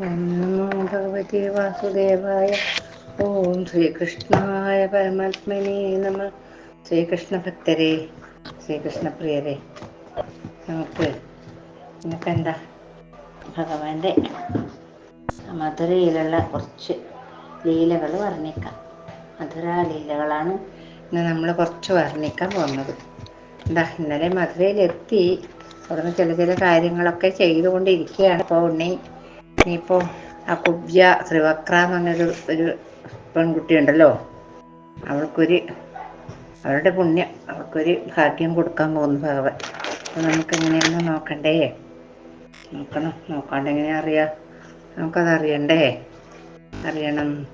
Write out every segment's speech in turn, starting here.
നമോ ഭഗവതേ വാസുദേവായ ഓം ശ്രീകൃഷ്ണായ പരമാത്മനെ നമ ശ്രീകൃഷ്ണ ഭക്തരെ ശ്രീകൃഷ്ണപ്രിയരെ നമുക്ക് ഇന്നൊക്കെ എന്താ? ഭഗവാന്റെ മധുരയിലുള്ള കുറച്ച് ലീലകൾ വർണിക്കാം. മധുരാ ലീലകളാണ് ഇന്ന് നമ്മൾ കുറച്ച് വർണിക്കാൻ പോകുന്നത്. എന്താ ഇന്നലെ മധുരയിലെത്തി. അവിടുന്ന് ചില ചില കാര്യങ്ങളൊക്കെ ചെയ്തുകൊണ്ടിരിക്കുകയാണ്. ഇപ്പോൾ ഉണ്ണി ഇനിയിപ്പോൾ ആ കുബ്ജ ത്രിവക്ര എന്ന് പറഞ്ഞൊരു ഒരു പെൺകുട്ടിയുണ്ടല്ലോ അവൾക്കൊരു അവരുടെ പുണ്യം അവർക്കൊരു ഭാഗ്യം കൊടുക്കാൻ പോകുന്നു ഭഗവൻ. അപ്പൊ നമുക്ക് എങ്ങനെയാണെന്ന് നോക്കണ്ടേ? നോക്കണം. നോക്കാണ്ട് എങ്ങനെയാ അറിയാം? നമുക്കത് അറിയണ്ടേ? അറിയണം.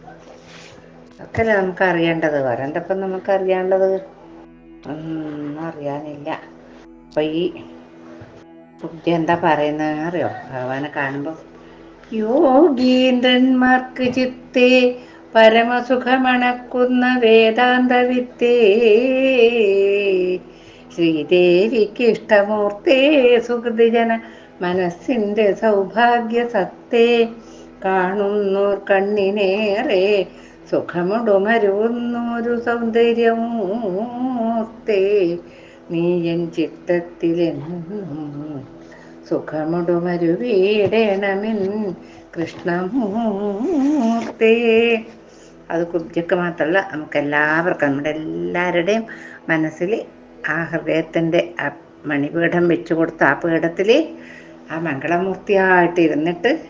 ഒക്കെ നമുക്ക് അറിയേണ്ടത്. വരണ്ടപ്പം നമുക്ക് അറിയേണ്ടത് ഒന്നും അറിയാനില്ല. അപ്പം ഈ കുട്ടി എന്താ പറയുന്നത് അറിയോ? ഭഗവാനെ കാണുമ്പോൾ യോഗീന്ദ്രന്മാർക്ക് ചിത്തേ പരമസുഖമണക്കുന്ന വേദാന്ത വിത്തേ ശ്രീദേവിക്ക് ഇഷ്ടമൂർത്തേ സുഹൃതിജന മനസ്സിന്റെ സൗഭാഗ്യ സത്തേ കാണുന്നോർ കണ്ണിനേറെ സുഖമുടുമരുന്നൊരു സൗന്ദര്യമൂർത്തേ. നീയൻ ചിത്തത്തിലെന്നും സുഖമുടുമരുവീടേണമെൻ കൃഷ്ണമൂർത്തേ. അത് കുബ്ജക്ക് മാത്രമല്ല നമുക്ക് എല്ലാവർക്കും നമ്മുടെ എല്ലാവരുടെയും മനസ്സിൽ ആ ഹൃദയത്തിന്റെ ആ മണിപീഠം വെച്ചു കൊടുത്ത ആ പീഠത്തിൽ ആ മംഗളമൂർത്തിയായിട്ട് ഇരുന്നിട്ട്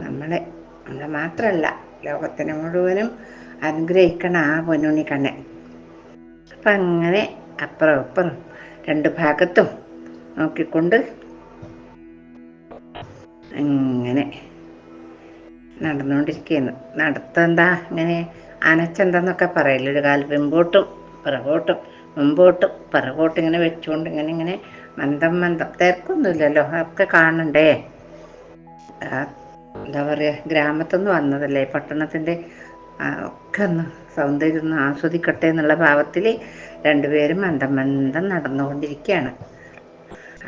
നമ്മളെ നമ്മളെ മാത്രമല്ല ലോകത്തിന് മുഴുവനും അനുഗ്രഹിക്കണം ആ പൊന്നുണ്ണി കണ്ണൻ. അപ്പം അങ്ങനെ അപ്പുറം ഇപ്പുറം രണ്ട് ഭാഗത്തും നോക്കിക്കൊണ്ട് അങ്ങനെ നടന്നുകൊണ്ടിരിക്കുന്നു. നടത്തെന്താ? ഇങ്ങനെ അനച്ചെന്താന്നൊക്കെ പറയില്ല. ഒരു കാൽ പിമ്പോട്ടും പിറകോട്ടും മുമ്പോട്ടും പിറകോട്ടും ഇങ്ങനെ വെച്ചുകൊണ്ട് ഇങ്ങനെ ഇങ്ങനെ മന്ദം മന്ദം. തിരക്കൊന്നുമില്ലല്ലോ. ഒക്കെ കാണണ്ടേ? എന്താ പറയുക ഗ്രാമത്തിൽ നിന്ന് വന്നതല്ലേ. പട്ടണത്തിന്റെ ഒക്കെ ഒന്ന് സൗന്ദര്യം ഒന്ന് ആസ്വദിക്കട്ടെ എന്നുള്ള ഭാവത്തിൽ രണ്ടുപേരും മന്ദം മന്ദം നടന്നുകൊണ്ടിരിക്കുകയാണ്.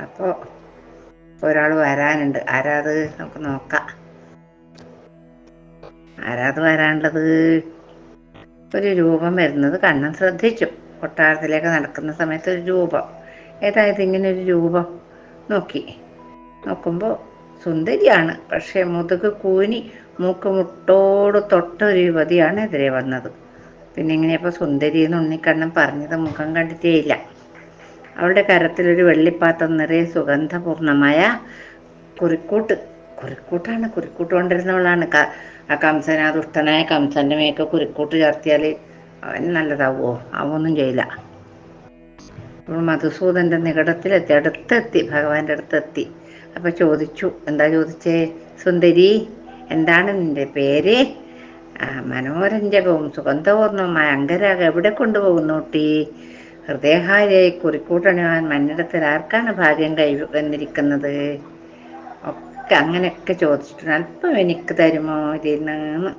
അപ്പോൾ ഒരാൾ വരാനുണ്ട്. ആരാത് നമുക്ക് നോക്കാം. ആരാത് വരാനുള്ളത്? ഒരു രൂപം വരുന്നത് കണ്ണൻ ശ്രദ്ധിച്ചു. കൊട്ടാരത്തിലേക്ക് നടക്കുന്ന സമയത്ത് ഒരു രൂപം. ഏതായത് ഇങ്ങനെ ഒരു രൂപം? നോക്കി. നോക്കുമ്പോൾ സുന്ദരിയാണ്. പക്ഷേ മുതുക് കൂനി മൂക്കുമുട്ടോട് തൊട്ട ഒരു യുവതിയാണ് എതിരെ വന്നത്. പിന്നെ ഇങ്ങനെയപ്പോൾ സുന്ദരി എന്ന് ഉണ്ണിക്കണ്ണൻ പറഞ്ഞത് മുഖം കണ്ടിട്ടേയില്ല അവളുടെ കരത്തിലൊരു വെള്ളിപ്പാത്രം നിറയെ സുഗന്ധപൂർണമായ കുറിക്കൂട്ട് കുറിക്കൂട്ടാണ് കുറിക്കൂട്ട് കൊണ്ടിരുന്നവളാണ്. ആ കംസൻ ആ ദുഷ്ടനായ കംസന്റെ മേക്ക് കുറിക്കൂട്ട് ചേർത്തിയാൽ അവൻ നല്ലതാവോ അവൊന്നും ചെയ്യില്ല. അപ്പോൾ മധുസൂദന്റെ നികടത്തിലെത്തി അടുത്തെത്തി ഭഗവാന്റെ അടുത്തെത്തി. അപ്പൊ ചോദിച്ചു എന്താ ചോദിച്ചേ? സുന്ദരി എന്താണ് നിന്റെ പേര്? മനോരഞ്ജകവും സുഗന്ധപൂർണവുമായ അങ്കരാഗം. എവിടെ കൊണ്ടുപോകുന്നു കുട്ടി ഹൃദയഹാരിയായി കുറിക്കൂട്ടണിവാൻ മന്നിടത്തിൽ ആർക്കാണ് ഭാഗ്യം കൈ വന്നിരിക്കുന്നത്? ഒക്കെ അങ്ങനെയൊക്കെ ചോദിച്ചിട്ടുണ്ട്. അല്പം എനിക്ക് തരുമോ ഇതിന്ന്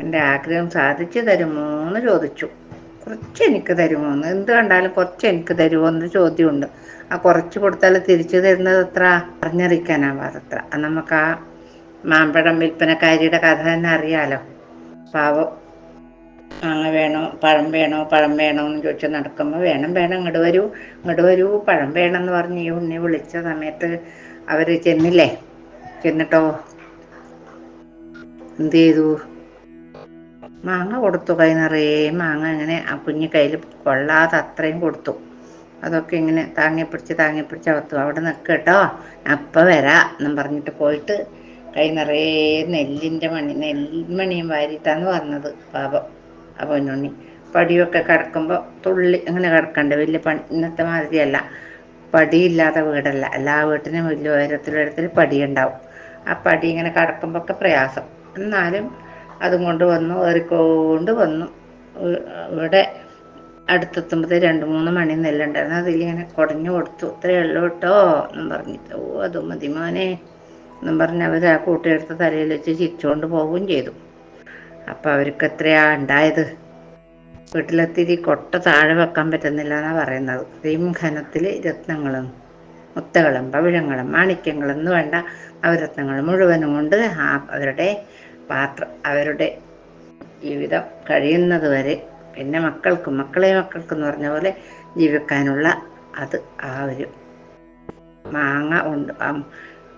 എന്റെ ആഗ്രഹം സാധിച്ചു തരുമോ എന്ന് ചോദിച്ചു. കുറച്ച് എനിക്ക് തരുമോ എന്ന്? എന്ത് കണ്ടാലും കുറച്ച് എനിക്ക് തരുമോ എന്ന് ചോദ്യമുണ്ട്. ആ കുറച്ച് കൊടുത്താൽ തിരിച്ചു തരുന്നത് എത്ര? അറിഞ്ഞറിയിക്കാനാവാതത്ര നമുക്ക് ആ മാമ്പഴം വിൽപ്പനക്കാരിയുടെ കഥ തന്നെ അറിയാലോ. പാവം. വേണോ? പഴം വേണോ? പഴം വേണോ എന്ന് ചോദിച്ച് നടക്കുമ്പോൾ വേണം വേണം ഇങ്ങോട്ട് വരൂ ഇങ്ങോട്ട് വരൂ പഴം വേണം എന്ന് പറഞ്ഞ് ഈ ഉണ്ണി വിളിച്ച സമയത്ത് അവർ ചെന്നില്ലേ? ചെന്നിട്ടോ? എന്ത് ചെയ്തു? മാങ്ങ കൊടുത്തു കൈ നിറയെ മാങ്ങ ഇങ്ങനെ ആ കുഞ്ഞു കയ്യിൽ കൊള്ളാതെ അത്രയും കൊടുത്തു. അതൊക്കെ ഇങ്ങനെ താങ്ങിപ്പിടിച്ച് താങ്ങിപ്പിടിച്ച് അകത്തു. അവിടെ നിൽക്കുക കേട്ടോ. അപ്പം വരാ എന്നും പറഞ്ഞിട്ട് പോയിട്ട് കൈ നിറയെ നെല്ലിന്റെ മണി നെൽമണിയും വാരിയിട്ടാന്ന് വന്നത് പാപം. ആ പൊന്നുണ്ണി പടിയൊക്കെ കിടക്കുമ്പോൾ തുള്ളി അങ്ങനെ കിടക്കണ്ട? വലിയ പണി ഇന്നത്തെ മാതിരിയല്ല. പടിയില്ലാത്ത വീടല്ല. എല്ലാ വീട്ടിനും വലിയ പടി പടിയുണ്ടാവും. ആ പടി ഇങ്ങനെ കിടക്കുമ്പോൾ ഒക്കെ പ്രയാസം. എന്നാലും അതും കൊണ്ട് വന്നു ഏറിക്കൊണ്ട് വന്നു. ഇവിടെ അടുത്തെത്തുമ്പോഴത്തേ രണ്ട് മൂന്ന് മണി നെല്ലുണ്ടായിരുന്നു. അതിലിങ്ങനെ കുടഞ്ഞു കൊടുത്തു. ഇത്രയേ ഉള്ളൂ കേട്ടോ എന്നും പറഞ്ഞിട്ട്. ഓ അത് മതി മോനെ എന്നും പറഞ്ഞ് അവർ ആ കൂട്ടിയെടുത്ത് തലയിൽ വെച്ച് ചിരിച്ചുകൊണ്ട് പോവുകയും ചെയ്തു. അപ്പം അവർക്ക് എത്രയാ ഉണ്ടായത് വീട്ടിലെത്തിരി കൊട്ട താഴെ വെക്കാൻ പറ്റുന്നില്ല എന്നാണ് പറയുന്നത്. ക്രീം ഖനത്തിൽ രത്നങ്ങളും മുത്തകളും പവിഴങ്ങളും മാണിക്യങ്ങളും എന്ന് വേണ്ട. നവരത്നങ്ങൾ മുഴുവനും കൊണ്ട് അവരുടെ പാത്രം അവരുടെ ജീവിതം കഴിയുന്നത് വരെ പിന്നെ മക്കൾക്കും മക്കളെ മക്കൾക്കും എന്ന് പറഞ്ഞ പോലെ ജീവിക്കാനുള്ള അത് ആ ഒരു മാങ്ങ ഉണ്ട്.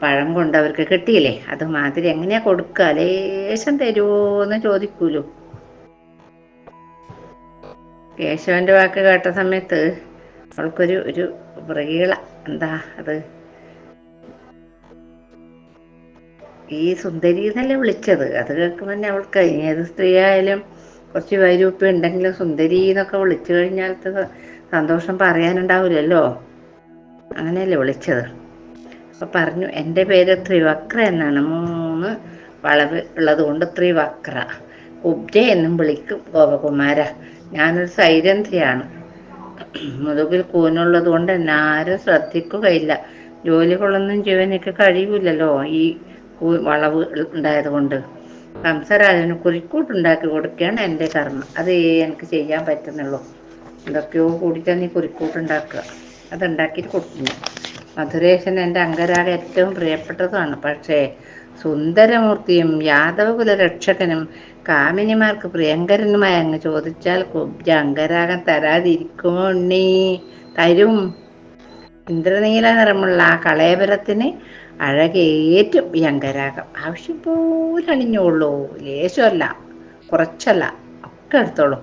പഴം കൊണ്ട് അവർക്ക് കിട്ടിയില്ലേ? അത് മാതിരി എങ്ങനെയാ കൊടുക്കുക? ലേശം തരുമോന്ന് ചോദിക്കൂലോ? കേശവന്റെ വാക്ക് കേട്ട സമയത്ത് അവൾക്കൊരു ഒരു വ്രീള എന്താ അത്? ഈ സുന്ദരി എന്നല്ലേ വിളിച്ചത്? അത് കേൾക്കുമ്പോൾ തന്നെ അവൾക്ക് ഏത് സ്ത്രീ ആയാലും കുറച്ച് വൈരൂപ്പ് ഉണ്ടെങ്കിലും സുന്ദരി എന്നൊക്കെ വിളിച്ചു കഴിഞ്ഞാലത്തെ സന്തോഷം പറയാനുണ്ടാവില്ലല്ലോ? അങ്ങനെയല്ലേ വിളിച്ചത്? അപ്പൊ പറഞ്ഞു എന്റെ പേര് ത്രിവക്ര എന്നാണ്. മൂന്ന് വളവ് ഉള്ളത് കൊണ്ട് ത്രിവക്ര. കുബ്ജ എന്നും വിളിക്കും ഗോപകുമാര. ഞാനൊരു സൈരന്ധ്രിയാണ്. മുതുകിൽ കൂനുള്ളത് കൊണ്ട് എന്നെ ആരും ശ്രദ്ധിക്കുകയില്ല ജോലികളൊന്നും ജീവനൊക്കെ കഴിയൂലല്ലോ ഈ വളവ് ഉണ്ടായത് കൊണ്ട്. കംസരാജന് കുറിക്കൂട്ടുണ്ടാക്കി കൊടുക്കുകയാണ് എന്റെ കർമ്മം. അത് എനിക്ക് ചെയ്യാൻ പറ്റുന്നുള്ളൂ. എന്തൊക്കെയോ കൂടിയിട്ടാണ് നീ കുറിക്കൂട്ടുണ്ടാക്കുക അതുണ്ടാക്കിയിട്ട് കൊടുക്കുന്നു. മധുരേശൻ എന്റെ അംഗരാഗ ഏറ്റവും പ്രിയപ്പെട്ടതുമാണ്. പക്ഷേ സുന്ദരമൂർത്തിയും യാദവകുല രക്ഷകനും കാമിനിമാർക്ക് പ്രിയങ്കരനുമായി അങ്ങ് ചോദിച്ചാൽ കുബ്ജ അംഗരാഗം തരാതിരിക്കുമോ ഉണ്ണി? തരും. ഇന്ദ്രനീല നിറമുള്ള ആ കളയപുരത്തിന് അഴകേറ്റും ഈ അംഗരാഗം. ആവശ്യം പോലെ അണിഞ്ഞോളൂ. ലേശമല്ല കുറച്ചല്ല ഒക്കെ എടുത്തോളൂ.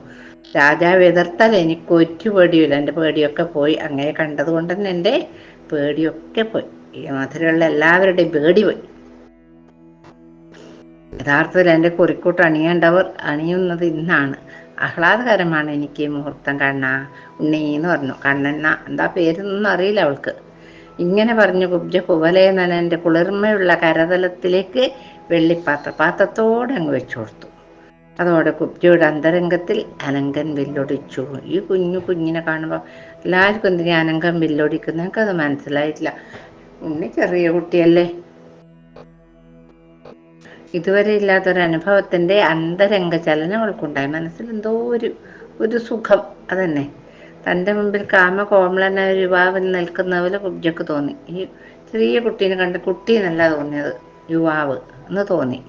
രാജാവ് എതിർത്താൽ എനിക്ക് ഒരു പേടിയില്ല എന്റെ പേടിയൊക്കെ പോയി. അങ്ങനെ കണ്ടത് കൊണ്ട് തന്നെ എന്റെ പേടിയൊക്കെ പോയി. ഈ മധുരമുള്ള എല്ലാവരുടെയും പേടി പോയി. യഥാർത്ഥത്തിൽ എന്റെ കുറിക്കൂട്ട് അണിയേണ്ടവർ അണിയുന്നത് ഇന്നാണ്. ആഹ്ലാദകരമാണ് എനിക്ക് മുഹൂർത്തം കണ്ണ ഉണ്ണി എന്ന് പറഞ്ഞു. കണ്ണെന്ന എന്താ പേരൊന്നും അറിയില്ല അവൾക്ക്. ഇങ്ങനെ പറഞ്ഞു കുബ്ജ കുവലേന്നെ എന്റെ കുളിർമയുള്ള കരതലത്തിലേക്ക് വെള്ളിപ്പാത്ര പാത്രത്തോടെ അങ്ങ് വെച്ചു കൊടുത്തു. അതോടെ കുട്ടിയുടെ അന്തരംഗത്തിൽ അനങ്കൻ വില്ലൊടിച്ചു. ഈ കുഞ്ഞു കുഞ്ഞിനെ കാണുമ്പോൾ എല്ലാവർക്കും എന്തിനാ അനങ്കം വില്ലൊടിക്കുന്ന? എനിക്കത് മനസ്സിലായിട്ടില്ല. ഉണ്ണി ചെറിയ കുട്ടിയല്ലേ? ഇതുവരെ ഇല്ലാത്തൊരു അനുഭവത്തിന്റെ അന്തരംഗ ചലനങ്ങൾക്കുണ്ടായി മനസ്സിൽ എന്തോ ഒരു ഒരു സുഖം അതന്നെ. തന്റെ മുമ്പിൽ കാമകോമളനായ ഒരു യുവാവിൽ നിൽക്കുന്ന പോലെ കുബ്ജക്ക് തോന്നി. ഈ ചെറിയ കുട്ടീനെ കണ്ട് കുട്ടി തോന്നിയത് യുവാവ് എന്ന് തോന്നി.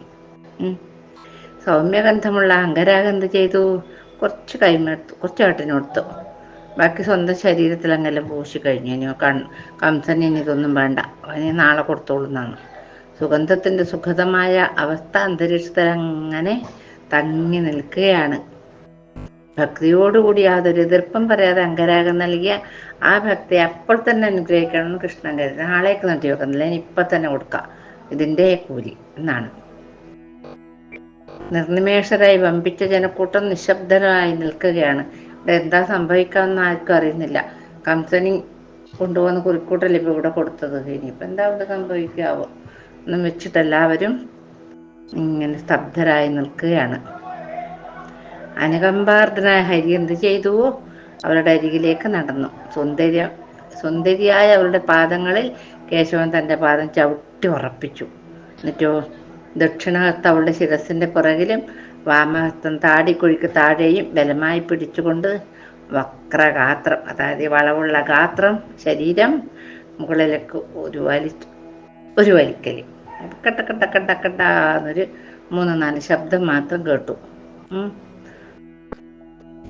സൗമ്യഗന്ധമുള്ള അങ്കരാഗം എന്ത് ചെയ്തു? കുറച്ച് കൈമെടുത്തു കുറച്ച് ഏട്ടിനെടുത്തു ബാക്കി സ്വന്തം ശരീരത്തിൽ അങ്ങനെ പൂശി കഴിഞ്ഞു. ഇനി കൺ കംസന് ഇനി ഇതൊന്നും വേണ്ട. ഇനി നാളെ കൊടുത്തോളുന്നാണ് സുഗന്ധത്തിന്റെ സുഖതമായ അവസ്ഥ അന്തരീക്ഷത്തിൽ അങ്ങനെ തങ്ങി നിൽക്കുകയാണ്. ഭക്തിയോടുകൂടി യാതൊരു എതിർപ്പം പറയാതെ അങ്കരാഗം നൽകിയ ആ ഭക്തി അപ്പോൾ തന്നെ അനുഗ്രഹിക്കണമെന്ന് കൃഷ്ണൻ കരുതി. നാളേക്ക് നട്ടി വെക്കുന്നില്ല ഇനി ഇപ്പം തന്നെ കൊടുക്കാം. ഇതിന്റെ കൂലി എന്നാണ്. നിർനിമേഷരായി വമ്പിച്ച ജനക്കൂട്ടം നിശബ്ദരായി നിൽക്കുകയാണ്. ഇവിടെ എന്താ സംഭവിക്കാമെന്ന് ആർക്കും അറിയുന്നില്ല. കംസനി കൊണ്ടുപോകുന്ന കുറിക്കൂട്ടല്ലേ ഇപ്പൊ ഇവിടെ കൊടുത്തത്? ഇനിയിപ്പോ എന്താ ഇവിടെ സംഭവിക്കാവോ? എന്നും വെച്ചിട്ട് എല്ലാവരും ഇങ്ങനെ സ്തബ്ധരായി നിൽക്കുകയാണ്. അനുകമ്പാർദ്ദനായ ഹരി എന്ത് ചെയ്തു? അവരുടെ അരികിലേക്ക് നടന്നു. സുന്ദര്യ സുന്ദരിയായ അവരുടെ പാദങ്ങളിൽ കേശവൻ തന്റെ പാദം ചവിട്ടി ഉറപ്പിച്ചു. എന്നിട്ടോ ദക്ഷിണഹസ്തം അവളുടെ ശിരസിന്റെ പുറകിലും വാമഹസ്തം താടിക്കുഴിക്ക് താഴെയും ബലമായി പിടിച്ചുകൊണ്ട് വക്രഗാത്രം അതായത് വളവുള്ള ഗാത്രം ശരീരം മുകളിലേക്ക് ഒരു വലി ഒരു വലിക്കൽ കട്ട കട്ട കട്ട എന്നൊരു മൂന്ന് നാല് ശബ്ദം മാത്രം കേട്ടു.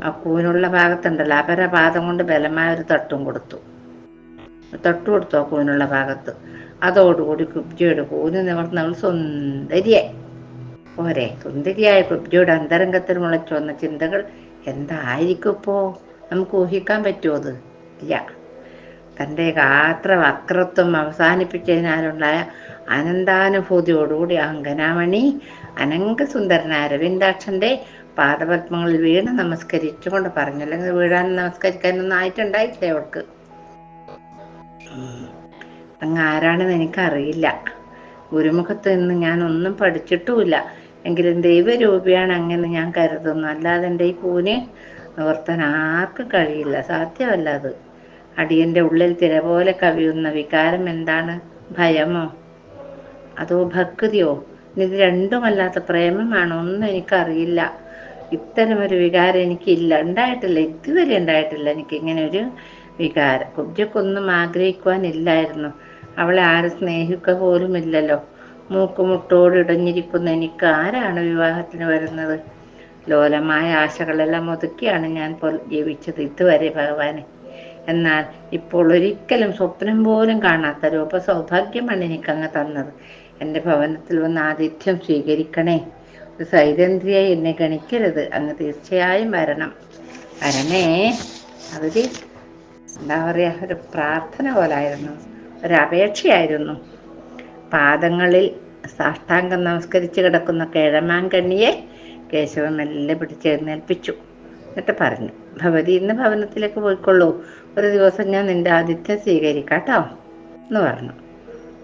ആ കൂനുള്ള ഭാഗത്തുണ്ടല്ലോ. അപരപാദം കൊണ്ട് ബലമായ ഒരു തട്ടും കൊടുത്തു. തട്ടു കൊടുത്തു ആ കൂനുള്ള ഭാഗത്ത്. അതോടുകൂടി കുബ്ജയുടെ കൂന് നിവർന്ന് അവൾ സുന്ദരിയായി പോരെ സുന്ദരിയായ കുബ്ജയുടെ അന്തരംഗത്തിൽ മുളച്ചു വന്ന ചിന്തകൾ എന്തായിരിക്കും ഇപ്പോ നമുക്ക് ഊഹിക്കാൻ പറ്റുമോ അത്? ഇല്ല. തന്റെ ഗാത്ര വക്രത്വം അവസാനിപ്പിച്ചതിനാലുണ്ടായ അനന്താനുഭൂതിയോടുകൂടി അങ്കനാമണി അനങ്കസുന്ദരനായ അരവിന്ദാക്ഷന്റെ പാദപത്മങ്ങളിൽ വീണ് നമസ്കരിച്ചുകൊണ്ട് പറഞ്ഞു. അല്ലെങ്കിൽ വീഴാൻ നമസ്കരിക്കാനൊന്നും ആയിട്ടുണ്ടായിട്ടില്ലേ അവൾക്ക് അങ്ങ് ആരാണെന്ന് എനിക്കറിയില്ല. ഗുരുമുഖത്ത് നിന്ന് ഞാൻ ഒന്നും പഠിച്ചിട്ടുമില്ല. എങ്കിലും ദൈവരൂപിയാണ് അങ്ങനെ ഞാൻ കരുതുന്നു. അല്ലാതെ എന്റെ ഈ കൂന് നിവർത്താൻ ആർക്കും കഴിയില്ല. സാധ്യമല്ല അത്. അടിയന്റെ ഉള്ളിൽ തിര പോലെ കവിയുന്ന വികാരം എന്താണ്? ഭയമോ? അതോ ഭക്തിയോ? ഇത് രണ്ടുമല്ലാത്ത പ്രേമമാണോ? ഒന്നും എനിക്കറിയില്ല. ഇത്തരമൊരു വികാരം എനിക്കില്ല. ഉണ്ടായിട്ടില്ല. ഇതുവരെ ഉണ്ടായിട്ടില്ല. എനിക്ക് ഇങ്ങനെ ഒരു വികാരം. കുബ്ജക്കൊന്നും ആഗ്രഹിക്കുവാനില്ലായിരുന്നു. അവളെ ആരും സ്നേഹിക്കുക പോലുമില്ലല്ലോ. മൂക്കുമുട്ടോട് ഇടഞ്ഞിരിക്കുന്ന എനിക്ക് ആരാണ് വിവാഹത്തിന് വരുന്നത്? ലോലമായ ആശകളെല്ലാം ഒതുക്കിയാണ് ഞാൻ ജീവിച്ചത് ഇതുവരെ ഭഗവാനെ. എന്നാൽ ഇപ്പോൾ ഒരിക്കലും സ്വപ്നം പോലും കാണാത്ത രൂപ സൗഭാഗ്യമാണ് എനിക്കങ്ങ് തന്നത്. എന്റെ ഭവനത്തിൽ വന്ന് ആതിഥ്യം സ്വീകരിക്കണേ. ഒരു സൈതന്ത്രിയായി എന്നെ ഗണിക്കരുത്. അങ്ങ് തീർച്ചയായും വരണം. വരണേ. അതൊരു എന്താ പറയുക ഒരു പ്രാർത്ഥന പോലായിരുന്നു. ഒരപേക്ഷയായിരുന്നു. പാദങ്ങളിൽ സാഷ്ടാംഗം നമസ്കരിച്ച് കിടക്കുന്ന കിഴമാങ്കണ്ണിയെ കേശവൻ മെല്ലെ പിടിച്ചെഴുന്നേൽപ്പിച്ചു. എന്നിട്ട് പറഞ്ഞു ഭവതി ഇന്ന് ഭവനത്തിലേക്ക് പോയിക്കൊള്ളൂ. ഒരു ദിവസം ഞാൻ നിന്റെ ആതിഥ്യം സ്വീകരിക്കാട്ടോ. എന്ന് പറഞ്ഞു.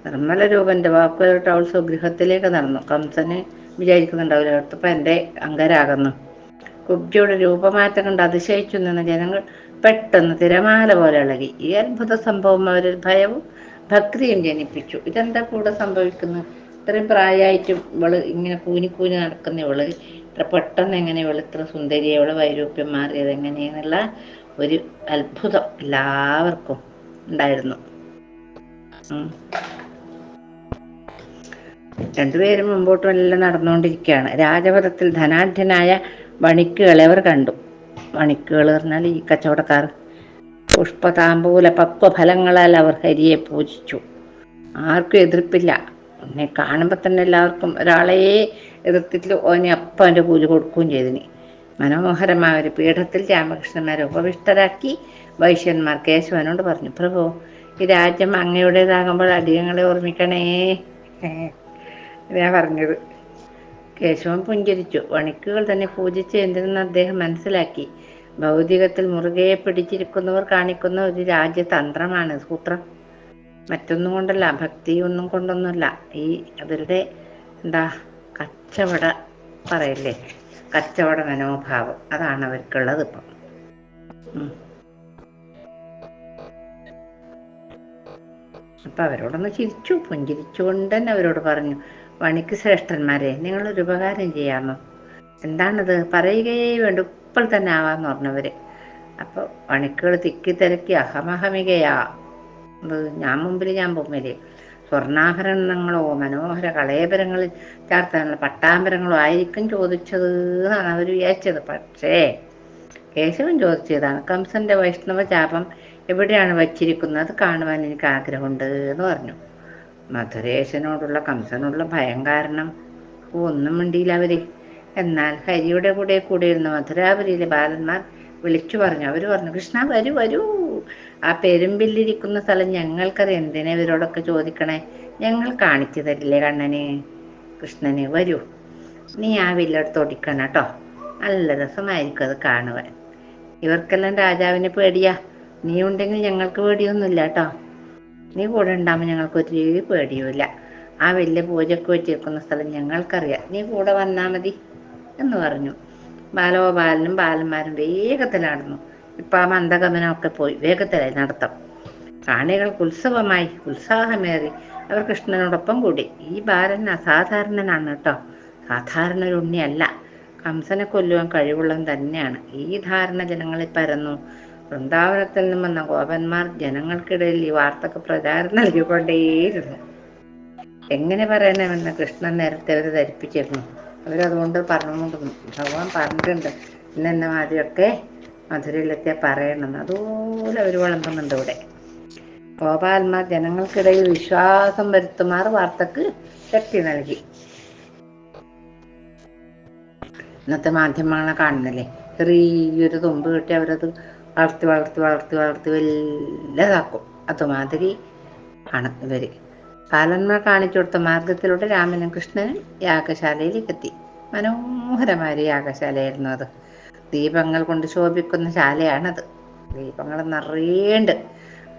നിർമ്മല രൂപന്റെ വാക്കുകളോട്ട് അവൾ സ്വഗൃഹത്തിലേക്ക് നടന്നു. കംസന് വിചാരിക്കുന്നുണ്ടാവില്ല അടുത്തപ്പോൾ എന്റെ അങ്കരാകുന്നു കുബ്ജിയുടെ രൂപമാറ്റം കണ്ട് അതിശയിച്ചു നിന്ന ജനങ്ങൾ പെട്ടെന്ന് തിരമാല പോലെ ഇളകി. ഈ അത്ഭുത സംഭവം അവരിൽ ഭയവും ഭക്തിയും ജനിപ്പിച്ചു. ഇതെന്താ കൂടെ സംഭവിക്കുന്നു ഇത്രയും പ്രായമായിട്ടും ഇവൾ ഇങ്ങനെ കൂനി കൂനി നടക്കുന്ന ഇവൾ ഇത്ര പെട്ടെന്ന് എങ്ങനെ ഇവൾ ഇത്ര സുന്ദരി ഇവൾ വൈരൂപ്യം മാറിയത് എങ്ങനെയെന്നുള്ള ഒരു അത്ഭുതം എല്ലാവർക്കും ഉണ്ടായിരുന്നു. രണ്ടുപേരും മുമ്പോട്ടും എല്ലാം നടന്നുകൊണ്ടിരിക്കുകയാണ്. രാജപഥത്തിൽ ധനാഢ്യനായ വണിക്കുകളെ അവർ കണ്ടു. വണിക്കുകൾ പറഞ്ഞാൽ ഈ കച്ചവടക്കാർ പുഷ്പതാമ്പൂല പക്വഫലങ്ങളാൽ അവർ ഹരിയെ പൂജിച്ചു. ആർക്കും എതിർപ്പില്ല. എന്നെ കാണുമ്പോൾ തന്നെ എല്ലാവർക്കും ഒരാളെ എതിർത്തിട്ട് ഓനെ അപ്പം എന്റെ പൂജ കൊടുക്കുകയും ചെയ്തിന്. മനോഹരമായ ഒരു പീഠത്തിൽ രാമകൃഷ്ണന്മാരെ ഉപവിഷ്ടരാക്കി വൈശ്യന്മാർ കേശവനോട് പറഞ്ഞു പ്രഭു ഈ രാജ്യം അങ്ങയുടേതാകുമ്പോൾ അടിയങ്ങളെ ഓർമ്മിക്കണേ. ഞാൻ പറഞ്ഞത്. കേശവൻ പുഞ്ചിരിച്ചു. വണിക്കുകൾ തന്നെ പൂജിച്ച് എന്തിനെന്ന് അദ്ദേഹം മനസ്സിലാക്കി. ഭൗതികത്തിൽ മുറുകെ പിടിച്ചിരിക്കുന്നവർ കാണിക്കുന്ന ഒരു രാജ്യതന്ത്രമാണ് സൂത്രം. മറ്റൊന്നും കൊണ്ടല്ല ഭക്തി ഒന്നും കൊണ്ടൊന്നുമല്ല. ഈ അവരുടെ എന്താ കച്ചവട പറയല്ലേ? കച്ചവട മനോഭാവം. അതാണ് അവർക്കുള്ളത് ഇപ്പം. അപ്പൊ അവരോടൊന്ന് ചിരിച്ചു പുഞ്ചിരിച്ചുകൊണ്ട് തന്നെ അവരോട് പറഞ്ഞു വണിക്ക് ശ്രേഷ്ഠന്മാരെ നിങ്ങളൊരു ഉപകാരം ചെയ്യാമോ? എന്താണത്? പറയുകയേ വേണ്ട. ഇപ്പോൾ തന്നെ ആവാന്ന് പറഞ്ഞവര്. അപ്പോൾ പണിക്കുകൾ തിക്കി തിരക്കി അഹമഹമികയാ. ഞാൻ മുമ്പിൽ ഞാൻ പൊമ്മിൽ. സ്വർണാഭരണങ്ങളോ മനോഹര കളയപരങ്ങളിൽ ചാർത്താനുള്ള പട്ടാമ്പരങ്ങളോ ആയിരിക്കും ചോദിച്ചത് എന്നാണ് അവർ വിചാരിച്ചത്. പക്ഷേ കേശവൻ ചോദിച്ചതാണ് കംസന്റെ വൈഷ്ണവ ചാപം എവിടെയാണ് വച്ചിരിക്കുന്നത്? കാണുവാൻ എനിക്ക് ആഗ്രഹമുണ്ട് എന്ന് പറഞ്ഞു. മധുരേശനോടുള്ള കംസനുള്ള ഭയം കാരണം ഒന്നും മിണ്ടിയില്ല അവർ. എന്നാൽ ഹരിയുടെ കൂടെ കൂടിയിരുന്ന മധുരാപുരിയിലെ ബാലന്മാർ വിളിച്ചു പറഞ്ഞു. അവർ പറഞ്ഞു കൃഷ്ണ വരൂ വരൂ. ആ പെരുമ്പില്ലിരിക്കുന്ന സ്ഥലം ഞങ്ങൾക്കറിയാം. എന്തിനാ ഇവരോടൊക്കെ ചോദിക്കണേ? ഞങ്ങൾ കാണിച്ചു തരില്ലേ കണ്ണന്? കൃഷ്ണന് വരൂ. നീ ആ വില്ലെടുത്ത് ഓടിക്കണം കേട്ടോ. നല്ല രസമായിരിക്കും അത് കാണുവാൻ. ഇവർക്കെല്ലാം രാജാവിനെ പേടിയാ. നീ ഉണ്ടെങ്കിൽ ഞങ്ങൾക്ക് പേടിയൊന്നുമില്ല കേട്ടോ. നീ കൂടെ ഉണ്ടാകുമ്പോൾ ഞങ്ങൾക്ക് ഒരു പേടിയുമില്ല. ആ വലിയ പൂജക്ക് വെച്ചിരിക്കുന്ന സ്ഥലം ഞങ്ങൾക്കറിയാം. നീ കൂടെ വന്നാൽ മതി. എന്ന് പറഞ്ഞു. ബാലഗോപാലനും ബാലന്മാരും വേഗത്തിലാടുന്നു. ഇപ്പൊ ആ മന്ദഗമനമൊക്കെ പോയി. വേഗത്തിലായി നടത്തം. കാണികൾക്ക് ഉത്സവമായി. ഉത്സാഹമേറി. അവർ കൃഷ്ണനോടൊപ്പം കൂടി. ഈ ബാലൻ അസാധാരണനാണ് കേട്ടോ. സാധാരണ ഒരു ഉണ്ണിയല്ല. കംസനെ കൊല്ലുവാൻ കഴിവുള്ളവൻ തന്നെയാണ്. ഈ ധാരണ ജനങ്ങളിൽ പരന്നു. വൃന്ദാവനത്തിൽ നിന്നും വന്ന ഗോപന്മാർ ജനങ്ങൾക്കിടയിൽ ഈ വാർത്തക്ക് പ്രചാരം നൽകിക്കൊണ്ടേയിരുന്നു. എങ്ങനെ പറയണമെന്ന് കൃഷ്ണൻ നേരത്തെ അവർ ധരിപ്പിച്ചിരുന്നു. അവരതുകൊണ്ട് പറഞ്ഞുകൊണ്ട് ഭഗവാൻ പറഞ്ഞിട്ടുണ്ട്. ഇന്നെന്ന മാതിരിയൊക്കെ മധുരയിലെത്തിയാൽ പറയണമെന്ന്. അതുപോലെ അവർ വിളമ്പുന്നുണ്ട് ഇവിടെ. ഗോപാലന്മാർ ജനങ്ങൾക്കിടയിൽ വിശ്വാസം വരുത്തുമാർ വാർത്തക്ക് ശക്തി നൽകി. ഇന്നത്തെ മാധ്യമങ്ങളെ കാണുന്നില്ലേ? ചെറിയൊരു തുമ്പ് കിട്ടി അവരത് വളർത്തി വളർത്തി വളർത്തി വളർത്തി വലുതാക്കും അതുമാതിരി ആണ് ഇവർ. കാലന്മാർ കാണിച്ചു കൊടുത്ത മാർഗത്തിലൂടെ രാമനും കൃഷ്ണനും യാഗശാലയിലേക്ക് എത്തി മനോഹരമായ യാഗശാലയായിരുന്നു അത്. ദീപങ്ങൾ കൊണ്ട് ശോഭിക്കുന്ന ശാലയാണത്. ദീപങ്ങൾ നിറയേണ്ട്.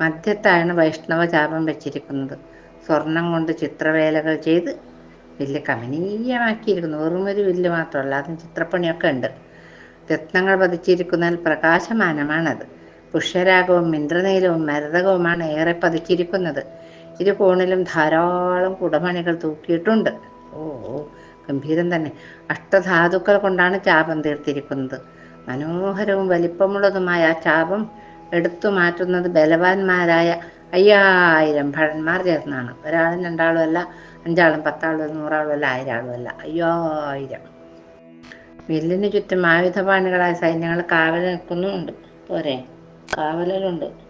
മധ്യത്താണ് വൈഷ്ണവ ചാപം വെച്ചിരിക്കുന്നത്. സ്വർണം കൊണ്ട് ചിത്രവേലകൾ ചെയ്ത് വലിയ കമനീയമാക്കിയിരിക്കുന്നു വെറും ഒരു വില്ല് മാത്രമല്ല അതിന് ചിത്രപ്പണിയൊക്കെ ഉണ്ട്. രത്നങ്ങൾ പതിച്ചിരിക്കുന്നതിൽ പ്രകാശമാനമാണത്. പുഷ്യരാഗവും ഇന്ദ്രനീലവും മരതകവുമാണ് ഏറെ പതിച്ചിരിക്കുന്നത്. ഇരു കോണിലും ധാരാളം കുടമണികൾ തൂക്കിയിട്ടുണ്ട്. ഓ ഗംഭീരം തന്നെ. അഷ്ടധാതുക്കൾ കൊണ്ടാണ് ചാപം തീർത്തിരിക്കുന്നത്. മനോഹരവും വലിപ്പമുള്ളതുമായ ആ ചാപം എടുത്തു മാറ്റുന്നത് ബലവാന്മാരായ അയ്യായിരം ഭടന്മാർ ചേർന്നാണ്. ഒരാളും രണ്ടാളും അല്ല അഞ്ചാളും പത്താളും നൂറാളും അല്ല ആയിരാളും അല്ല. അയ്യായിരം. വില്ലിന് ചുറ്റും ആയുധപാണികളായ സൈന്യങ്ങൾ കാവൽ നിൽക്കുന്നുമുണ്ട്. പോരെ കാവലുണ്ട്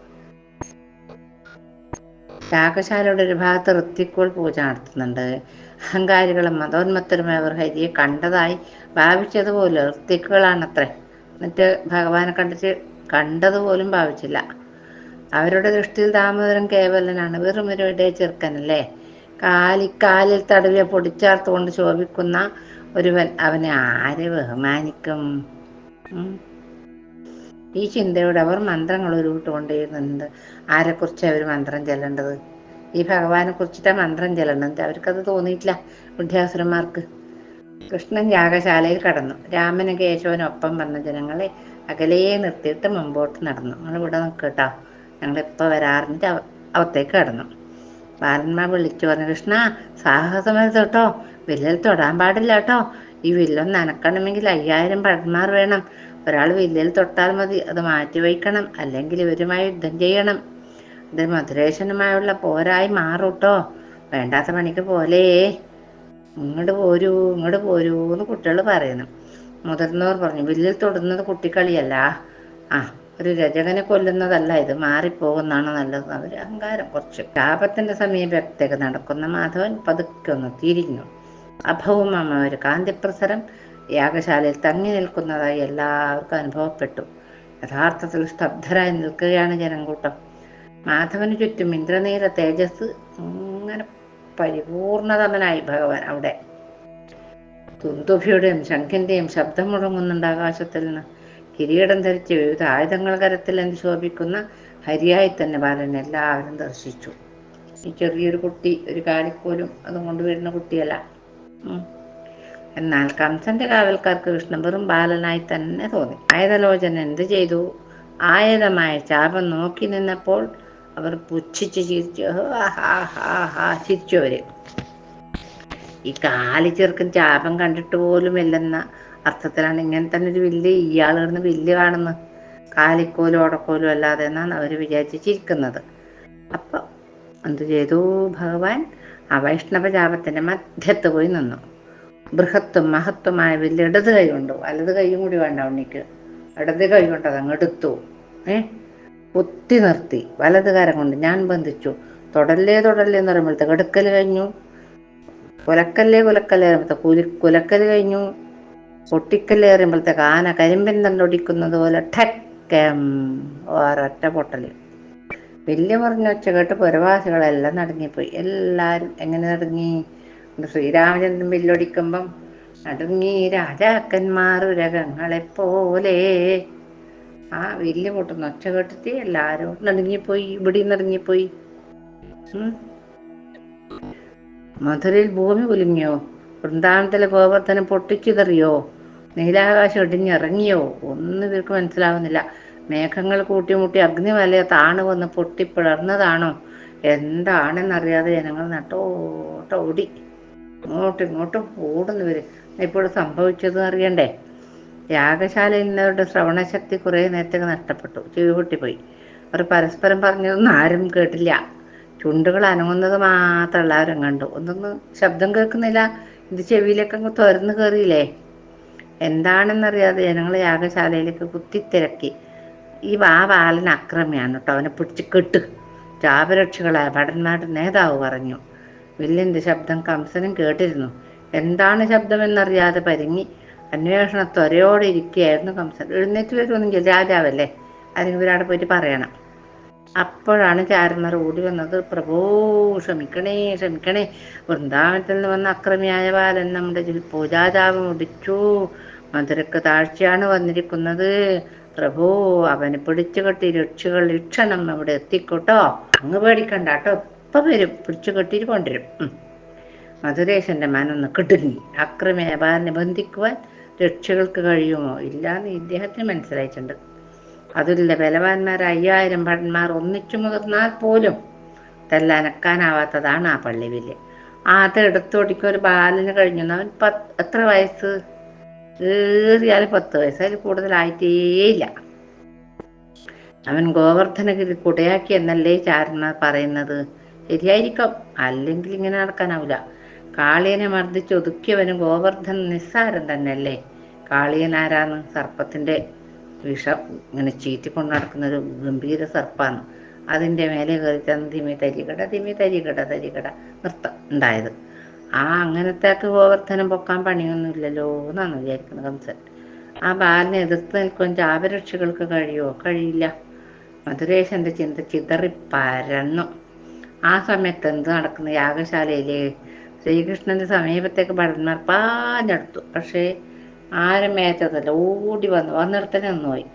യാഗശാലയുടെ ഒരു ഭാഗത്ത് ഋത്തിക്കോൾ പൂജ നടത്തുന്നുണ്ട്. അഹങ്കാരികളും മതോന്മത്തരുമായ അവർ ഹരിയെ കണ്ടതായി ഭാവിച്ചതുപോലെ ഋത്വിക്കുകളാണത്രേ. എന്നിട്ട് ഭഗവാനെ കണ്ടിട്ട് കണ്ടതുപോലും ഭാവിച്ചില്ല. അവരുടെ ദൃഷ്ടിയിൽ ദാമോദരൻ കേവലനാണ്. വെറും ഒരു ഇടയ ചെറുക്കനല്ലേ? കാലിക്കാലിൽ തടവിയ പൊടിച്ചാർത്തുകൊണ്ട് ശോഭിക്കുന്ന ഒരുവൻ. അവനെ ആരെ ബഹുമാനിക്കും? ഈ ചിന്തയോടെ അവർ മന്ത്രങ്ങൾ ഉരുവിട്ടുകൊണ്ടേയിരുന്നുണ്ട് ആരെക്കുറിച്ച് അവർ മന്ത്രം ചെല്ലേണ്ടത്? ഈ ഭഗവാനെ കുറിച്ചിട്ടാ മന്ത്രം ചെല്ലണത് അവർക്കത് തോന്നിയിട്ടില്ല വിദ്യാസുരന്മാർക്ക്. കൃഷ്ണൻ യാഗശാലയിൽ കടന്നു. രാമന് കേശവനൊപ്പം വന്ന ജനങ്ങളെ അകലേ നിർത്തിയിട്ട് മുമ്പോട്ട് നടന്നു. നിങ്ങൾ ഇവിടെ നിൽക്കട്ടോ ഞങ്ങളിപ്പോൾ വരാറിഞ്ഞിട്ട് അവത്തേക്ക് കടന്നു. ബാലന്മാർ വിളിച്ചു പറഞ്ഞു കൃഷ്ണ സാഹസമരുത് കേട്ടോ വില്ലൽ തൊടാൻ പാടില്ല കേട്ടോ ഈ വില്ലൊന്ന് നനക്കണമെങ്കിൽ അയ്യായിരം പഴന്മാർ വേണം. ഒരാൾ വില്ലിൽ തൊട്ടാൽ മതി അത് മാറ്റി വയ്ക്കണം അല്ലെങ്കിൽ ഇവരുമായി യുദ്ധം ചെയ്യണം. ഇത് മധുരേശനുമായുള്ള പോരായി മാറൂട്ടോ വേണ്ടാത്ത പണിക്ക് പോലെ. ഇങ്ങോട്ട് പോരൂ ഇങ്ങോട്ട് പോരൂ എന്ന് കുട്ടികൾ പറയുന്നു. മുതിർന്നവർ പറഞ്ഞു വില്ലിൽ തൊടുന്നത് കുട്ടിക്കളിയല്ല. ആ ഒരു രചകനെ കൊല്ലുന്നതല്ല ഇത് മാറിപ്പോകുന്നതാണ് നല്ലത്. അവർ അഹങ്കാരം കുറച്ച്. ശാപത്തിന്റെ സമീപത്തേക്ക് നടക്കുന്ന മാധവൻ പതുക്കെ ഒന്ന് തിരിഞ്ഞു. അഭൗമമായ ഒരു കാന്തിപ്രസരം യാഗശാലയിൽ തങ്ങി നിൽക്കുന്നതായി എല്ലാവർക്കും അനുഭവപ്പെട്ടു. യഥാർത്ഥത്തിൽ സ്തബ്ധരായി നിൽക്കുകയാണ് ജനംകൂട്ടം. മാധവന് ചുറ്റും ഇന്ദ്രനീല തേജസ് അങ്ങനെ പരിപൂർണതമനായി ഭഗവാൻ അവിടെ. തുന്തുഭിയുടെയും ശംഖിന്റെയും ശബ്ദം മുഴങ്ങുന്നുണ്ട് ആകാശത്തിൽ നിന്ന്. കിരീടം ധരിച്ച് വിവിധ ആയുധങ്ങൾ കരത്തിൽ എന്ത് ശോഭിക്കുന്ന ഹരിയായി തന്നെ ബാലൻ എല്ലാവരും ദർശിച്ചു. ഈ ചെറിയൊരു കുട്ടി ഒരു കാലിക്കോലും അതും കൊണ്ടുവരുന്ന കുട്ടിയല്ല. എന്നാൽ കംസന്റെ കാവൽക്കാർക്ക് കൃഷ്ണൻ വെറും ബാലനായി തന്നെ തോന്നി. ആയതലോചന എന്ത് ചെയ്തു? ആയതമായ ചാപം നോക്കി നിന്നപ്പോൾ അവർ പുച്ഛിച്ച് ചിരിച്ചു ചിരിച്ചു അവർ. ഈ കാലി ചെറുക്കൻ ചാപം കണ്ടിട്ട് പോലും ഇല്ലെന്ന അർത്ഥത്തിലാണ് ഇങ്ങനെ തന്നെ ഒരു വില്ല് ഇയാൾ കിടന്ന് വില്ല് കാണുന്നത്. കാലിക്കോലും ഓടക്കോലും അല്ലാതെ എന്നാണ് അവർ വിചാരിച്ച് ചിരിക്കുന്നത്. അപ്പൊ എന്ത് ചെയ്തു ഭഗവാൻ? ആ വൈഷ്ണവ ചാപത്തിന്റെ മധ്യത്ത് പോയി നിന്നു. ബൃഹത്തും മഹത്വമായ വലിയ ഇടത് കൈ കൊണ്ടു വലത് കൈയും കൂടി വേണ്ട ഉണ്ണിക്ക്. ഇടത് കൈ കൊണ്ട് അതങ്ങ് എടുത്തു ഏ? കുത്തി നിർത്തി. വലത് കരം കൊണ്ട് ഞാൻ ബന്ധിച്ചു. തുടല്ലേ തുടല്ലേ എന്ന് പറയുമ്പോഴത്തേക്ക് എടുക്കൽ കഴിഞ്ഞു. കുലക്കല്ലേ കുലക്കല്ലേ പറയുമ്പോഴത്തെ കുലി കുലക്കൽ കഴിഞ്ഞു. പൊട്ടിക്കല്ലേ പറയുമ്പോഴത്തേക്ക് ആന കരിമ്പൻ തണ്ടൊടിക്കുന്നത് പോലെ ഠക്കം ഒരൊറ്റ പൊട്ടൽ വലിയ പറഞ്ഞ ഒച്ച കേട്ട് പുരവാസികളെല്ലാം നടങ്ങിപ്പോയി. എല്ലാവരും എങ്ങനെ നടുങ്ങി? ശ്രീരാമചന്ദ്രൻ വില്ലൊടിക്കുമ്പം നടുങ്ങി രാജാക്കന്മാർ പോലെ ആ വില്ല് പൊട്ടുന്ന ഒച്ച കേട്ടിട്ട് എല്ലാരും നടുങ്ങിപ്പോയി ഇവിടെ നിറങ്ങിപ്പോയി മധുരയിൽ ഭൂമി കുലുങ്ങിയോ? വൃന്ദാവനത്തിലെ ഗോവർദ്ധനം പൊട്ടിച്ചിതറിയോ? നീലാകാശം ഇടിഞ്ഞിറങ്ങിയോ ഒന്നും ഇവർക്ക് മനസ്സിലാവുന്നില്ല. മേഘങ്ങൾ കൂട്ടിമുട്ടി അഗ്നിവലയ താണ് വന്ന് പൊട്ടിപ്പിളർന്നതാണോ? എന്താണെന്നറിയാതെ ജനങ്ങൾ നട്ടോട്ടോടി. ഇങ്ങോട്ടും ഇങ്ങോട്ടും ഓടുന്നവര് ഇപ്പോൾ സംഭവിച്ചത് അറിയണ്ടേ? യാഗശാലയിൽ നിന്നവരുടെ ശ്രവണശക്തി കുറെ നേരത്തേക്ക് നഷ്ടപ്പെട്ടു. ചെവിപൊട്ടിപ്പോയി അവർ പരസ്പരം പറഞ്ഞതൊന്നും ആരും കേട്ടില്ല. ചുണ്ടുകൾ അനങ്ങുന്നത് മാത്രം എല്ലാവരും കണ്ടു. ഒന്നൊന്നും ശബ്ദം കേൾക്കുന്നില്ല. ഇത് ചെവിയിലേക്ക് അങ്ങ് തുറന്നു കയറിയില്ലേ? എന്താണെന്നറിയാതെ ജനങ്ങൾ യാഗശാലയിലേക്ക് കുത്തിത്തിരക്കി. ഈ ആ ബാലൻ അക്രമിയാണ് കേട്ടോ. അവനെ പിടിച്ച് കെട്ട്. ജാപരക്ഷികളായ ഭടന്മാരുടെ നേതാവ് പറഞ്ഞു. വില്ലിന്റെ ശബ്ദം കംസനും കേട്ടിരുന്നു. എന്താണ് ശബ്ദമെന്നറിയാതെ പരിങ്ങി അന്വേഷണ ത്വരയോടെ ഇരിക്കുകയായിരുന്നു കംസൻ. എഴുന്നേറ്റ് വരുമെന്നെങ്കിൽ രാജാവല്ലേ? അല്ലെങ്കിൽ ഇവരാടെ പോയിട്ട് പറയണം. അപ്പോഴാണ് ചാരന്മാർ ഓടി വന്നത്. പ്രഭോ ക്ഷമിക്കണേ ക്ഷമിക്കണേ. വൃന്ദാവനത്തിൽ നിന്ന് വന്ന അക്രമിയായ ബാലൻ നമ്മുടെ പൂജാതാപം മുടിച്ചു. മധുരക്ക് താഴ്ചയാണ് വന്നിരിക്കുന്നത്. പ്രഭോ അവനെ പിടിച്ചു കെട്ടി രക്ഷകൾ ഇക്ഷണം അവിടെ എത്തിക്കോട്ടോ. അങ്ങ് പേടിക്കണ്ട കേട്ടോ. ഇപ്പൊ വരും. പിടിച്ചു കെട്ടിയിട്ട് കൊണ്ടുവരും മധുരേശന്റെ മനൊന്ന് കിടുങ്ങി അക്രമേ ബാലനെ ബന്ധിക്കുവാൻ രക്ഷകൾക്ക് കഴിയുമോ? ഇല്ലാന്ന് ഇദ്ദേഹത്തിന് മനസ്സിലായിട്ടുണ്ട്. അതിലെ ബലവാന്മാർ അയ്യായിരം ഭടന്മാർ ഒന്നിച്ചു മുതിർന്നാൽ പോലും തെല്ലനക്കാനാവാത്തതാണ് ആ പള്ളി വില്ല്. അത് എടുത്തോടിക്ക ഒരു ബാലന് കഴിഞ്ഞു. അവൻ പത്ത് എത്ര വയസ്സ്? ഏറിയാൽ പത്ത് വയസ്സ്. അതിൽ കൂടുതലായിട്ടേയില്ല അവൻ ഗോവർദ്ധനഗിരി കുടയാക്കി എന്നല്ലേ ചാരന്മാർ പറയുന്നത്? ശരിയായിരിക്കും. അല്ലെങ്കിൽ ഇങ്ങനെ നടക്കാനാവില്ല കാളിയനെ മർദ്ദിച്ച് ഒതുക്കിയവനും ഗോവർദ്ധൻ നിസ്സാരം തന്നെയല്ലേ? കാളിയൻ ആരാന്ന്? സർപ്പത്തിന്റെ വിഷം ഇങ്ങനെ ചീറ്റിക്കൊണ്ട് നടക്കുന്ന ഒരു ഗംഭീര സർപ്പാണ്. അതിന്റെ മേലെ കയറി ചെന്ന് തിമി തരികട തിമി തരികട തരികട. നൃത്തം ഉണ്ടായത്. ആ അങ്ങനത്തേക്ക് ഗോവർദ്ധനം പൊക്കാൻ പണിയൊന്നുമില്ലല്ലോ എന്നാണ് വിചാരിക്കുന്നത് കംസൻ. ആ ബാലിനെ എതിർത്ത് നിൽക്കുവാൻ ജാപരക്ഷികൾക്ക് കഴിയുമോ കഴിയില്ല. മധുരേശന്റെ ചിന്ത ചിതറി പരന്നു ആ സമയത്ത് എന്ത് നടക്കുന്ന? യാഗശാലയിലെ ശ്രീകൃഷ്ണന്റെ സമീപത്തേക്ക് ഭടന്മാർ പാഞ്ഞെടുത്തു. പക്ഷേ ആരും മേച്ചതല്ല ഓടി വന്നു. വന്നിടത്തന്നെ നിന്നുപോയി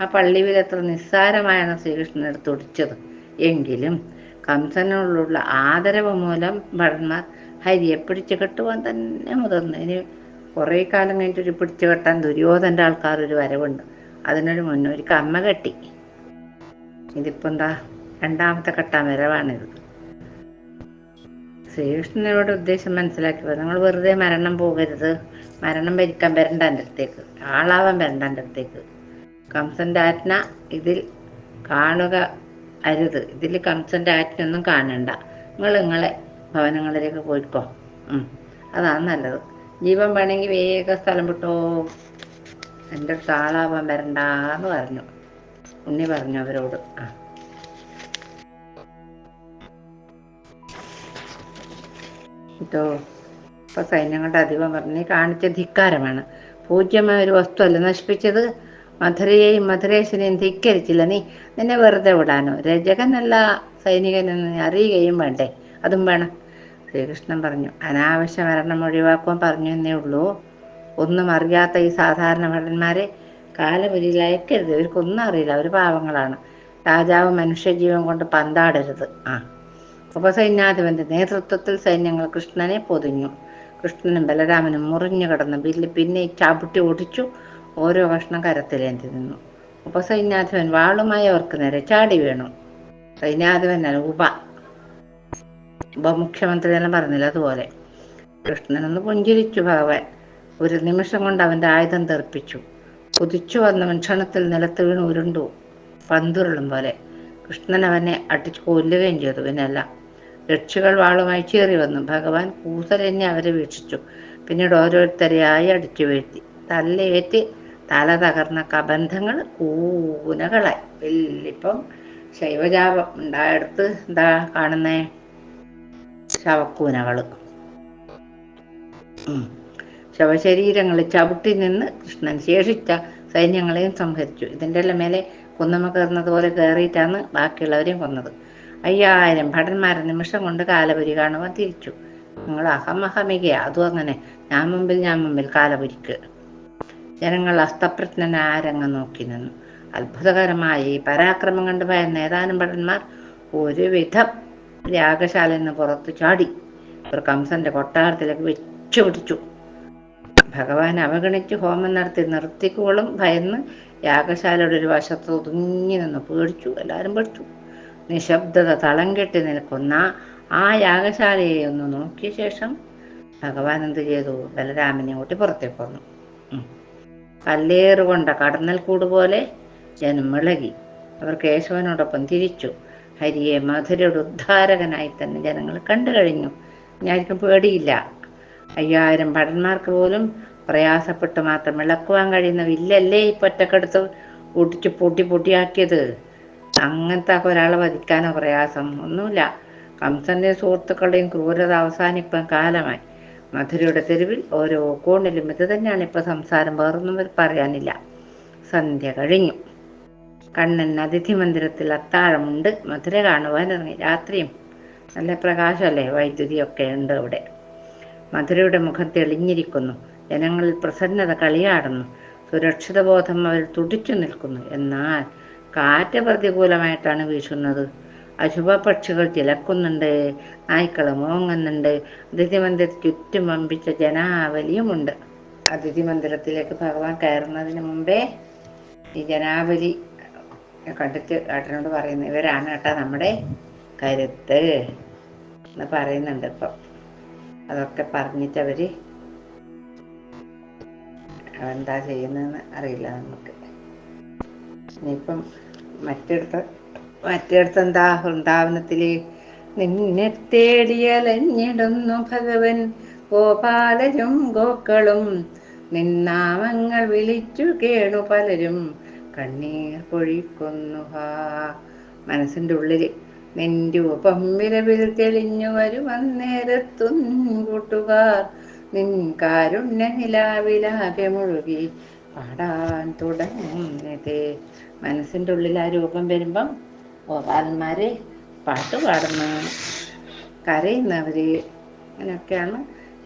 ആ പള്ളിവിലത്ര നിസ്സാരമായാണ് ശ്രീകൃഷ്ണൻ എടുത്ത് ഒടിച്ചത്. എങ്കിലും കംസനോടുള്ള ആദരവ് മൂലം ഭടന്മാർ ഹരിയെ പിടിച്ചു കെട്ടുവാൻ തന്നെ മുതിർന്നു. ഇനി കുറേ കാലം കഴിഞ്ഞിട്ട് ഒരു പിടിച്ചു കെട്ടാൻ ദുര്യോധന്റെ ആൾക്കാർ ഒരു വരവുണ്ട്. അതിനൊരു മുന്നൊരു കമ്മ കെട്ടി. ഇതിപ്പോ എന്താ രണ്ടാമത്തെ കെട്ടാൻ വരവാണിത്. ശ്രീകൃഷ്ണനോട് ഉദ്ദേശം മനസ്സിലാക്കിയത് നിങ്ങൾ വെറുതെ മരണം പോകരുത്. മരണം ഭരിക്കാൻ വരണ്ട എന്റെ അടുത്തേക്ക്. ആളാവാൻ വരണ്ട എന്റെ അടുത്തേക്ക്. കംസന്റെ ആജ്ഞ ഇതിൽ കാണുക അരുത്. ഇതിൽ കംസന്റെ ആജ്ഞയൊന്നും കാണണ്ട. നിങ്ങൾ നിങ്ങളെ ഭവനങ്ങളിലേക്ക് പോയിക്കോ. അതാണ് നല്ലത്. ജീവൻ വേണമെങ്കിൽ വേഗം സ്ഥലം വിട്ടോ. എന്റെ അടുത്ത് ആളാവാൻ വരണ്ടെന്ന് പറഞ്ഞു. ഉണ്ണി പറഞ്ഞു അവരോട്. ആ. കേട്ടോ ഇപ്പൊ സൈന്യങ്ങളുടെ അധികം പറഞ്ഞ് കാണിച്ച ധിക്കാരമാണ്. പൂജ്യമായ ഒരു വസ്തുവല്ല നശിപ്പിച്ചത്. മധുരയെയും മധുരേശ്വരെയും ധിക്കരിച്ചില്ല. നീ നിന്നെ വെറുതെ വിടാനോ? രജകനല്ല സൈനികനെന്ന് അറിയുകയും വേണ്ടേ? അതും വേണം. ശ്രീകൃഷ്ണൻ പറഞ്ഞു അനാവശ്യ മരണം ഒഴിവാക്കുവാൻ പറഞ്ഞു എന്നേ ഉള്ളൂ. ഒന്നും അറിയാത്ത ഈ സാധാരണ ഭടന്മാരെ കാലപുരിയിൽ അയക്കരുത് ഇവർക്കൊന്നും അറിയില്ല. അവർ പാവങ്ങളാണ്. രാജാവ് മനുഷ്യജീവൻ കൊണ്ട് പന്താടരുത്. ആ. ഉപസൈന്യാധിപന്റെ നേതൃത്വത്തിൽ സൈന്യങ്ങൾ കൃഷ്ണനെ പൊതിഞ്ഞു. കൃഷ്ണനും ബലരാമനും മുറിഞ്ഞു കിടന്ന ബില്ല് പിന്നെ ചാപുട്ടി ഓടിച്ചു. ഓരോ കഷ്ണം കരത്തിലേന്തി നിന്നു. ഉപസൈന്യാധിപൻ വാളുമായി അവർക്ക് നേരെ ചാടി വീണു. സൈന്യാധിപൻ ഉപ. ഉപമുഖ്യമന്ത്രി എല്ലാം പറഞ്ഞില്ല അതുപോലെ. കൃഷ്ണനൊന്ന് പുഞ്ചിരിച്ചു ഭഗവാൻ. ഒരു നിമിഷം കൊണ്ട് അവന്റെ ആയുധം തെറിപ്പിച്ചു. കുതിച്ചു വന്നവൻ ക്ഷണത്തിൽ നിലത്ത് വീണ് ഉരുണ്ടു. പന്തുരുളും പോലെ കൃഷ്ണൻ അവനെ അടിച്ചു കൊല്ലുകയും ചെയ്തു. പിന്നെല്ലാം രക്ഷികൾ വാളുമായി ചേറി വന്നു. ഭഗവാൻ കൂസലെന്നെ അവരെ വീക്ഷിച്ചു. പിന്നീട് ഓരോരുത്തരെയായി അടിച്ചു വീഴ്ത്തി. തല്ലേറ്റ് തല തകർന്ന കബന്ധങ്ങൾ കൂനകളായി. വല്ലിപ്പം ശൈവജാപം ഉണ്ടായടുത്ത് എന്താ കാണുന്നേ? ശവക്കൂനകൾ ശവശരീരങ്ങൾ ചവിട്ടി നിന്ന് കൃഷ്ണൻ ശേഷിച്ച സൈന്യങ്ങളെയും സംഹരിച്ചു. ഇതിന്റെ എല്ലാം മേലെ കുന്നമ്മ കയറുന്നത് പോലെ കയറിയിട്ടാണ് ബാക്കിയുള്ളവരെയും കൊന്നത്. അയ്യായിരം ഭടന്മാരെ നിമിഷം കൊണ്ട് കാലപുരി കാണുവാൻ തിരിച്ചു. നിങ്ങൾ അഹമഹമിക അതും അങ്ങനെ. ഞാൻ മുമ്പിൽ ഞാൻ മുമ്പിൽ കാലപുരിക്ക്. ജനങ്ങൾ അസ്തപ്രജ്ഞനാരങ്ങ് നോക്കി നിന്നു. അത്ഭുതകരമായി പരാക്രമം കണ്ടു ഭയന്ന ഏതാനും ഭടന്മാർ ഒരുവിധം യാഗശാലയിൽ നിന്ന് പുറത്തു ചാടി. ഒരു കംസന്റെ കൊട്ടാരത്തിലേക്ക് വെച്ചു പിടിച്ചു. ഭഗവാൻ അവഗണിച്ച് ഹോമം നടത്തി നിർത്തിക്കോളും ഭയന്ന് യാഗശാലയുടെ ഒരു വശത്ത് ഒതുങ്ങി നിന്ന് പേടിച്ചു. എല്ലാവരും പേടിച്ചു. നിശബ്ദത തളം കെട്ടി നിൽക്കുന്ന ആ യാഗശാലയെ ഒന്ന് നോക്കിയ ശേഷം ഭഗവാൻ എന്ത് ചെയ്തു? ബലരാമനെ ഓട്ടി പുറത്തേക്ക് വന്നു. കല്ലേറുകൊണ്ട കടന്നൽ കൂട് പോലെ ജനം അവർ കേശവനോടൊപ്പം തിരിച്ചു. ഹരിയെ മധുരയുടെ ഉദ്ധാരകനായി തന്നെ ജനങ്ങൾ കണ്ടു കഴിഞ്ഞു. ഞാനിപ്പം പേടിയില്ല. അയ്യായിരം ഭടന്മാർക്ക് പോലും പ്രയാസപ്പെട്ട് മാത്രം ഇളക്കുവാൻ കഴിയുന്ന വില്ലല്ലേ ഈ പൊറ്റക്കെടുത്ത് പൊട്ടിച്ച് പൊട്ടി പൊട്ടിയാക്കിയത്? അങ്ങനത്തെ ഒരാളെ വധിക്കാനോ പ്രയാസം ഒന്നുമില്ല. കംസന്റെ സുഹൃത്തുക്കളുടെയും ക്രൂരത അവസാനിപ്പം കാലമായി. മധുരയുടെ തെരുവിൽ ഓരോ കോണിലും ഇത് തന്നെയാണ് ഇപ്പൊ സംസാരം. വേറൊന്നും പറയാനില്ല. സന്ധ്യ കഴിഞ്ഞു. കണ്ണൻ അതിഥി മന്ദിരത്തിൽ അത്താഴമുണ്ട്. മധുര കാണുവാൻ ഇറങ്ങി. രാത്രിയും നല്ല പ്രകാശമല്ലേ? വൈദ്യുതിയൊക്കെ ഉണ്ട് അവിടെ. മധുരയുടെ മുഖം തെളിഞ്ഞിരിക്കുന്നു. ജനങ്ങളിൽ പ്രസന്നത കളിയാടുന്നു. സുരക്ഷിത ബോധം അവർ തുടിച്ചു നിൽക്കുന്നു. എന്നാൽ കാറ്റ് പ്രതികൂലമായിട്ടാണ് വീശുന്നത്. അശുഭ പക്ഷികൾ ചിലക്കുന്നുണ്ട് നായ്ക്കൾ മോങ്ങുന്നുണ്ട്. അതിഥി മന്ദിരത്തിൽ ചുറ്റും വമ്പിച്ച ജനാവലിയുമുണ്ട്. അതിഥി മന്ദിരത്തിലേക്ക് ഭഗവാൻ കയറുന്നതിന് മുമ്പേ ഈ ജനാവലി കണ്ടിട്ട് ഏട്ടനോട് പറയുന്നു ഇവരാണ് ഏട്ടാ നമ്മുടെ കരുത്ത് എന്ന് പറയുന്നുണ്ട് ഇപ്പം. അതൊക്കെ പറഞ്ഞിട്ടവര് എന്താ ചെയ്യുന്നതെന്ന് അറിയില്ല നമുക്ക്. ഇനിയിപ്പം മറ്റിടത്ത് മറ്റിടത്ത് എന്താ വൃന്ദാവനത്തിൽ? നിന്നെ തേടിയലഞ്ഞിടുന്നു ഭഗവൻ. ഗോപാലരും ഗോക്കളും നിന്നാമങ്ങൾ വിളിച്ചു കേണു പലരും. കണ്ണീർ പൊഴിക്കുന്നു ഹാ. മനസ്സിന്റെ ഉള്ളിൽ നിൻരൂപം വിരവിൽ തെളിഞ്ഞു വരുമന്നേരത്തും കൂട്ടുകാർ നിൻ കാരുണ്യ നിലാവിലാകെ മുഴുകി പാടാൻ തുടങ്ങുന്നതേ മനസ്സിന്റെ ഉള്ളിൽ ആ രൂപം വരുമ്പം ഗോപാലന്മാർ പാട്ട് പാടുന്നു. കരയുന്നവർ അങ്ങനെയൊക്കെയാണ്.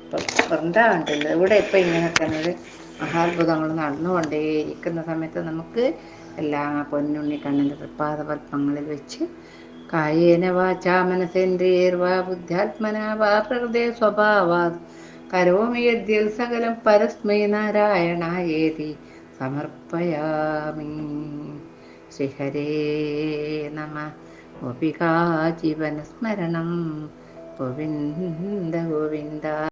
ഇപ്പം വൃന്ദാവനത്തിൽ ഇവിടെ ഇപ്പം ഇങ്ങനെ തന്നെ മഹാത്ഭുതങ്ങൾ നടന്നുകൊണ്ടേയിരിക്കുന്ന സമയത്ത് നമുക്ക് എല്ലാ പൊന്നുണ്ണി കണ്ണന്റെ തൃപ്പാദപത്മങ്ങളിൽ വെച്ച് കായേന വാചാ മനസേന്ദ്രിയേർവാ ബുദ്ധ്യാത്മന വാ പ്രകൃതേ സ്വഭാവാത് കരോമി യദ്യൽ സകലം പരസ്മൈ നാരായണായേതി സമർപ്പയാമി. ശ്രീഹരേ നമ. ഗോപികാ ജീവനസ്മരണം ഗോവിന്ദ ഗോവിന്ദ.